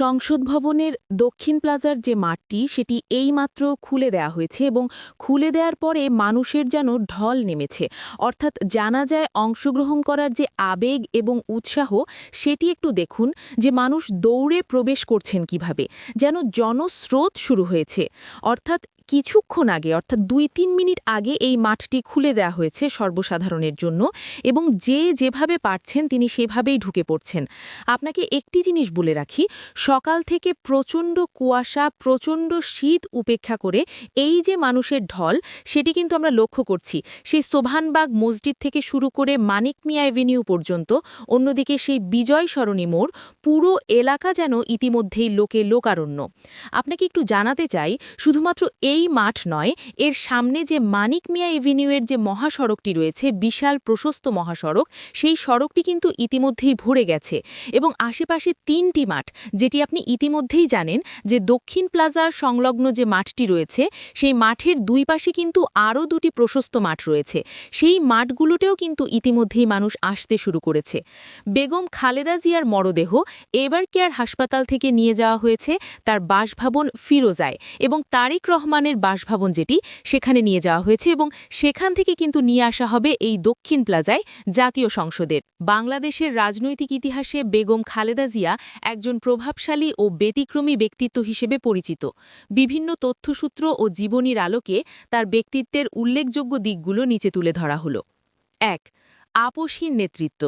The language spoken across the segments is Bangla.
সংসদ ভবনের দক্ষিণ প্লাজার যে মাঠটি, সেটি এইমাত্র খুলে দেয়া হয়েছে এবং খুলে দেওয়ার পরে মানুষের যেন ঢল নেমেছে। অর্থাৎ জানা যায় অংশগ্রহণ করার যে আবেগ এবং উৎসাহ, সেটি একটু দেখুন যে মানুষ দৌড়ে প্রবেশ করছেন কীভাবে, যেন জনস্রোত শুরু হয়েছে। অর্থাৎ কিছুক্ষণ আগে, অর্থাৎ দুই তিন মিনিট আগে এই মাঠটি খুলে দেওয়া হয়েছে সর্বসাধারণের জন্য এবং যে যেভাবে পারছেন তিনি সেভাবেই ঢুকে পড়ছেন। আপনাকে একটি জিনিস বলে রাখি, সকাল থেকে প্রচণ্ড কুয়াশা, প্রচণ্ড শীত উপেক্ষা করে এই যে মানুষের ঢল, সেটি কিন্তু আমরা লক্ষ্য করছি। সেই সোভানবাগ মসজিদ থেকে শুরু করে মানিক মিয়া অ্যাভিনিউ পর্যন্ত, অন্যদিকে সেই বিজয় সরণী মোড়, পুরো এলাকা যেন ইতিমধ্যেই লোকে লোকারণ্য। আপনাকে একটু জানাতে চাই, শুধুমাত্র এই মাঠ নয়, এর সামনে যে মানিক মিয়া এভিনিউয়ের যে মহাসড়কটি রয়েছে, বিশাল প্রশস্ত মহাসড়ক, সেই সড়কটি কিন্তু ইতিমধ্যেই ভরে গেছে এবং আশেপাশে তিনটি মাঠ, যেটি আপনি ইতিমধ্যেই জানেন যে দক্ষিণ প্লাজার সংলগ্ন যে মাঠটি রয়েছে, সেই মাঠের দুই পাশে কিন্তু আরও দুটি প্রশস্ত মাঠ রয়েছে। সেই মাঠগুলোতেও কিন্তু ইতিমধ্যেই মানুষ আসতে শুরু করেছে। বেগম খালেদা জিয়ার মরদেহ এবার কেয়ার হাসপাতাল থেকে নিয়ে যাওয়া হয়েছে, তার বাসভবন ফিরোজায় এবং তারিক রহমানের বাসভবন যেটি সেখানে নিয়ে যাওয়া হয়েছে এবং সেখান থেকে কিন্তু নিয়ে আসা হবে এই দক্ষিণ প্লাজায় জাতীয় সংসদের। বাংলাদেশের রাজনৈতিক ইতিহাসে বেগম খালেদা জিয়া একজন প্রভাবশালী ও ব্যতিক্রমী ব্যক্তিত্ব হিসেবে পরিচিত। বিভিন্ন তথ্যসূত্র ও জীবনীর আলোকে তার ব্যক্তিত্বের উল্লেখযোগ্য দিকগুলো নিচে তুলে ধরা হলো। এক আপোষহীন নেতৃত্ব।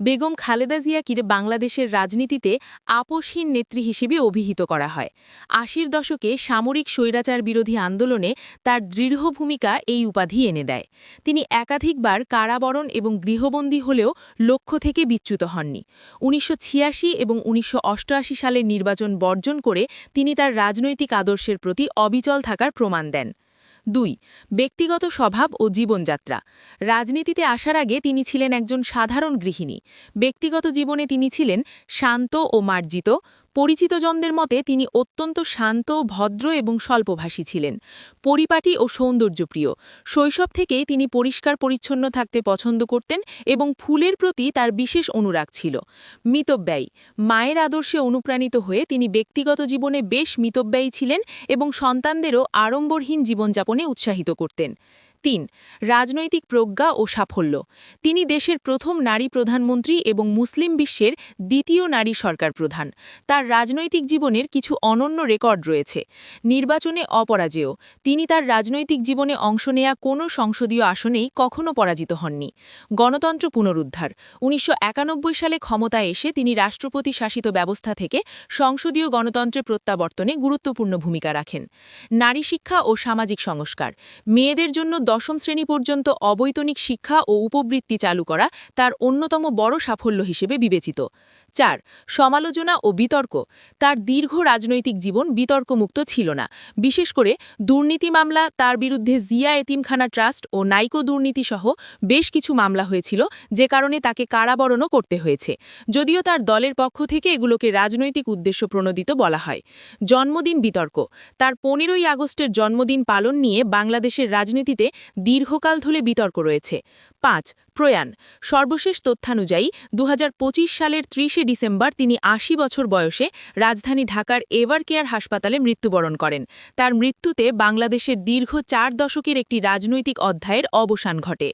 বেগম খালেদা জিয়াকির বাংলাদেশের রাজনীতিতে আপোষহীন নেত্রী হিসেবে অভিহিত করা হয়। আশির দশকে সামরিক স্বৈরাচার বিরোধী আন্দোলনে তার দৃঢ় ভূমিকা এই উপাধি এনে দেয়। তিনি একাধিকবার কারাবরণ এবং গৃহবন্দী হলেও লক্ষ্য থেকে বিচ্যুত হননি। উনিশশো ছিয়াশি এবং উনিশশো অষ্টআশি সালের নির্বাচন বর্জন করে তিনি তার রাজনৈতিক আদর্শের প্রতি অবিচল থাকার প্রমাণ দেন। দুই, ব্যক্তিগত স্বভাব ও জীবনযাত্রা। রাজনীতিতে আসার আগে তিনি ছিলেন একজন সাধারণ গৃহিণী। ব্যক্তিগত জীবনে তিনি ছিলেন শান্ত ও মার্জিত পরিচিতজনদের মতে তিনি অত্যন্ত শান্ত, ভদ্র এবং স্বল্পভাষী ছিলেন। পরিপাটি ও সৌন্দর্যপ্রিয়। শৈশব থেকেই তিনি পরিষ্কার, পরিচ্ছন্ন থাকতে পছন্দ করতেন এবং ফুলের প্রতি তার বিশেষ অনুরাগ ছিল। মিতব্যয়ী। মায়ের আদর্শে অনুপ্রাণিত হয়ে তিনি ব্যক্তিগত জীবনে বেশ মিতব্যয়ী ছিলেন এবং সন্তানদেরও আড়ম্বরহীন জীবনযাপনে উৎসাহিত করতেন। তিন, রাজনৈতিক প্রজ্ঞা ও সাফল্য। তিনি দেশের প্রথম নারী প্রধানমন্ত্রী এবং মুসলিম বিশ্বের দ্বিতীয় নারী সরকার প্রধান। তার রাজনৈতিক জীবনের কিছু অনন্য রেকর্ড রয়েছে। নির্বাচনে অপরাজেয়। তিনি তার রাজনৈতিক জীবনে অংশ নেয়া কোনো সংসদীয় আসনেই কখনো পরাজিত হননি। গণতন্ত্র পুনরুদ্ধার। উনিশশো একানব্বই সালে ক্ষমতায় এসে তিনি রাষ্ট্রপতি শাসিত ব্যবস্থা থেকে সংসদীয় গণতন্ত্রে প্রত্যাবর্তনে গুরুত্বপূর্ণ ভূমিকা রাখেন। নারী শিক্ষা ও সামাজিক সংস্কার। মেয়েদের জন্য দশম শ্রেণি পর্যন্ত অবৈতনিক শিক্ষা ও উপবৃত্তি চালু করা তার অন্যতম বড় সাফল্য হিসেবে বিবেচিত। চার, সমালোচনা ও বিতর্ক। তার দীর্ঘ রাজনৈতিক জীবন বিতর্কমুক্ত ছিল না। বিশেষ করে দুর্নীতি মামলা, তার বিরুদ্ধে জিয়া এতিমখানা ট্রাস্ট ও নাইকো দুর্নীতিসহ বেশ কিছু মামলা হয়েছিল, যে কারণে তাকে কারাবরণও করতে হয়েছে। যদিও তার দলের পক্ষ থেকে এগুলোকে রাজনৈতিক উদ্দেশ্য প্রণোদিত বলা হয়। জন্মদিন বিতর্ক। তার পনেরোই আগস্টের জন্মদিন পালন নিয়ে বাংলাদেশের রাজনীতিতে দীর্ঘকাল ধরে বিতর্ক রয়েছে। পাঁচ, প্রয়াণ। সর্বশেষ তথ্যানুযায়ী দু হাজার পঁচিশ সালের ত্রিশে ডিসেম্বর তিনি আশি বছর বয়সে রাজধানী ঢাকার এভার কেয়ার হাসপাতালে মৃত্যুবরণ করেন। তার মৃত্যুতে বাংলাদেশের দীর্ঘ চার দশকের একটি রাজনৈতিক অধ্যায়ের অবসান ঘটে।